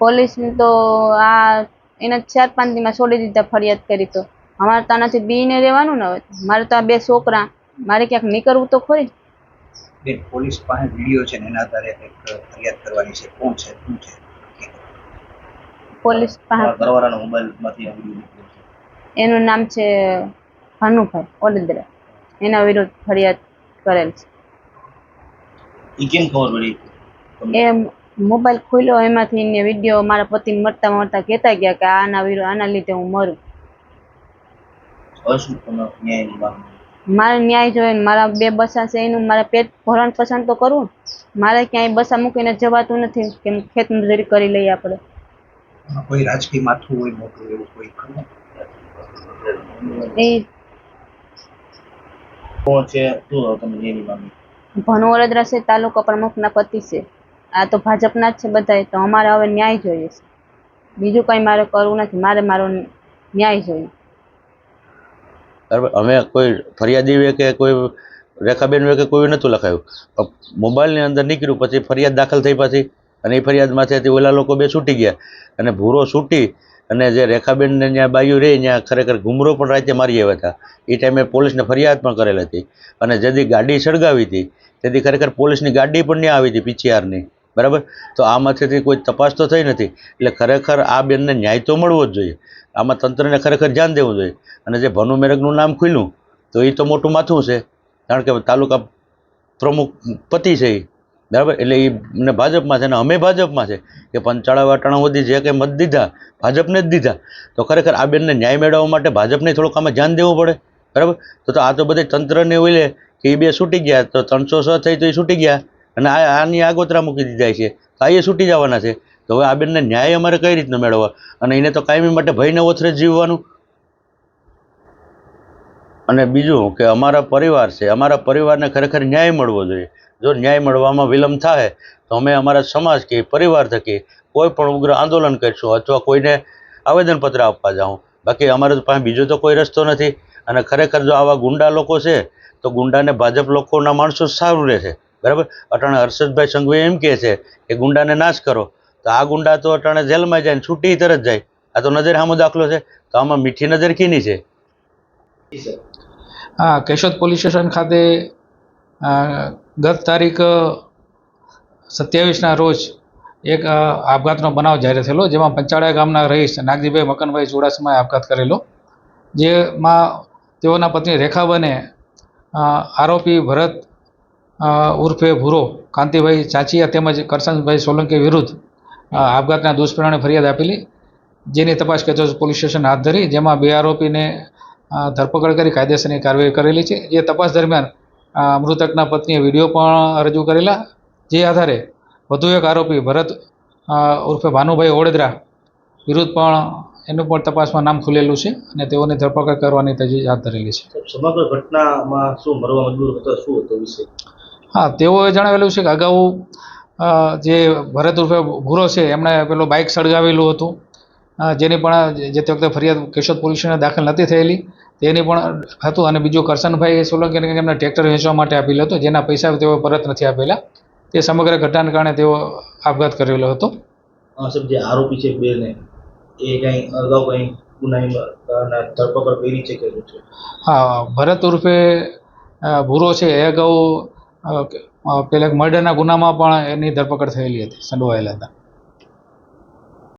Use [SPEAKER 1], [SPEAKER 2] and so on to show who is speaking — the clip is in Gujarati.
[SPEAKER 1] પોલીસને તો આ એના ચાર પાંચ દીમાં છોડી દીધા ફરિયાદ કરી તો. અમારે તો આનાથી બીને રહેવાનું ને હવે. મારે તો આ બે છોકરા મારે ક્યાંક નીકળવું તો ખરી.
[SPEAKER 2] બેન પોલીસ પાસે વીડિયો છે ને એના આધારે કંઈક ફરિયાદ કરવાની છે. કોણ છે? શું છે?
[SPEAKER 1] પોલીસ પાસે.
[SPEAKER 2] ઘરવાળાના મોબાઈલમાંથી આ વીડિયો નીકળ્યો છે.
[SPEAKER 1] એનું નામ છે ભાનુભાઈ ઓડેદરા એના વિરુદ્ધ ફરિયાદ કરેલ છે.
[SPEAKER 2] એ કેમ ખબર પડી? તમને?
[SPEAKER 1] મોબાઈલ ખોલ્યો એમાંથી એને વીડિયો મારા પતિ મરતા મરતા કહેતા ગયા કે આના વિરો આના લીધે હું મરું. મારે ન્યાય જોઈએ ને મારા બે બસા છે એનું મારે પેટ ભરણ પસંદ તો કરવું મારે ક્યાંય બસા મૂકીને જવાતું નથી કેમ ખેત મજૂરી કરી લઈએ આપણે.
[SPEAKER 2] કોઈ રાજકીય માથું હોય મોટું એવું કોઈ
[SPEAKER 1] એ
[SPEAKER 2] કોણ છે? શું તમે ન્યાયની
[SPEAKER 1] મામી વડોદરા છે તાલુકા પ્રમુખના પતિ છે. આ તો ભાજપના જ છે બધાય, તો અમારે હવે ન્યાય જોઈએ છે. બીજું કંઈ મારે કરવું નથી, મારે મારો ન્યાય જોઈએ.
[SPEAKER 3] બરાબર, અમે કોઈ ફરિયાદી કે કોઈ રેખાબેન કે કોઈ નહોતું લખાયું. મોબાઈલની અંદર નીકળ્યું, પછી ફરિયાદ દાખલ થઈ પછી, અને એ ફરિયાદમાંથી ઓલા લોકો બે છૂટી ગયા. અને ભૂરો છૂટી, અને જે રેખાબેનને ત્યાં બાયું રહી, ત્યાં ખરેખર ઘુમરો પણ રાતે મારી આવ્યા હતા. એ ટાઈમે પોલીસને ફરિયાદ પણ કરેલ હતી. અને જેથી ગાડી સળગાવી હતી તેથી ખરેખર પોલીસની ગાડી પણ ત્યાં આવી હતી, પીછીઆરની. બરાબર? તો આમાંથીથી કોઈ તપાસ તો થઈ નથી. એટલે ખરેખર આ બેનને ન્યાય તો મળવો જ જોઈએ. આમાં તંત્રને ખરેખર ધ્યાન દેવું જોઈએ. અને જે ભનુ મેરગનું નામ ખુલ્યું, તો એ તો મોટું માથું છે. કારણ કે તાલુકા પ્રમુખ પતિ છે એ બરાબર? એટલે એ ભાજપમાં છે અને અમે ભાજપમાં છે. કે પંચાળા વાટાણા સુધી જે કંઈ મત દીધા, ભાજપને જ દીધા. તો ખરેખર આ બેનને ન્યાય મેળવવા માટે ભાજપને થોડુંક આમાં ધ્યાન દેવું પડે. બરાબર? તો આ તો બધે તંત્રને ઓલે કે એ બે છૂટી ગયા, તો ત્રણસો છ થઈ તો એ છૂટી ગયા. અને આ આની આગોતરા મૂકી દીધા છે. તો આ છૂટી જવાના છે. તો હવે આ બેનને ન્યાય અમારે કઈ રીતના મેળવવા? અને એને તો કાયમી માટે ભયને ઓથરે જીવવાનું. અને બીજું કે અમારા પરિવાર છે, અમારા પરિવારને ખરેખર ન્યાય મળવો જોઈએ. જો ન્યાય મળવામાં વિલંબ થાય, તો અમે અમારા સમાજ કે પરિવાર થકી કોઈ પણ ઉગ્ર આંદોલન કરીશું અથવા કોઈને આવેદનપત્ર આપવા જાઉં. બાકી અમારે પાસે બીજો તો કોઈ રસ્તો નથી. અને ખરેખર જો આવા ગુંડા લોકો છે, તો ગુંડાને ભાજપ લોકોના માણસો સારું રહે છે બરાબર? અટાણે હર્ષદભાઈ સંઘવી એમ કહે છે કે ગુંડાને નાશ કરો. તો આ ગુંડા તો અટાણે જેલમાં જાય ને છૂટી તરત જાય. આ તો નજર સામો દાખલો છે. તો આમાં મીઠી નજર કીની છે?
[SPEAKER 4] હા, કેશોદ પોલીસ સ્ટેશન ખાતે ગત તારીખ સત્યાવીસના રોજ એક આપઘાતનો બનાવ જાહેર થયેલો, જેમાં પંચાળા ગામના રહીશ નાગજીભાઈ મકનભાઈ ચુડાસમાએ આપઘાત કરેલો, જેમાં તેઓના પત્ની રેખાબને આરોપી ભરત ઉર્ફે ભૂરો, કાંતિભાઈ ચાચીયા તેમજ કરશનભાઈ સોલંકી વિરુદ્ધ આપઘાતના દુષ્પરિણામે ફરિયાદ આપેલી. જેની તપાસ કેશોદ પોલીસ સ્ટેશન હાથ ધરી, જેમાં બે આરોપીને ધરપકડ કરી કાયદેસરની કાર્યવાહી કરેલી છે. જે તપાસ દરમિયાન મૃતકના પત્નીએ વીડિયો પણ રજૂ કરેલા. જે આધારે વધુ એક આરોપી ભરત ઉર્ફે ભાનુભાઈ ઓડેદરા વિરુદ્ધ પણ એનું પણ તપાસમાં નામ ખુલેલું છે અને તેઓની ધરપકડ કરવાની તજવીજ હાથ ધરેલી છે.
[SPEAKER 5] સમગ્ર ઘટનામાં શું મરવા મજબૂર હતા, શું હતો વિષય
[SPEAKER 4] હા તેઓએ જણાવેલું છે કે અગાઉ જે ભરત ઉર્ફે ભૂરો છે એમણે પેલું બાઇક સળગાવેલું હતું. જેની પણ જે તે વખતે ફરિયાદ કેશોદ પોલીસને દાખલ નથી થયેલી તેની પણ હતું અને બીજું કરશનભાઈ સોલંકીને એમને ટ્રેક્ટર વેચવા માટે આપેલું હતું જેના પૈસા તેઓ પરત નથી આપેલા. તે સમગ્ર ઘટનાને કારણે તેઓ આપઘાત કરેલો હતો.
[SPEAKER 5] જે આરોપી છે બે ને એ કંઈ અગાઉ કંઈ ધરપકડ કરી છે કે
[SPEAKER 4] હા ભરત ઉર્ફે ભૂરો છે એ અગાઉ પેલા મર્ડરના ગુનામાં પણ એની ધરપકડ થયેલી હતી સંડોવાયેલા હતા.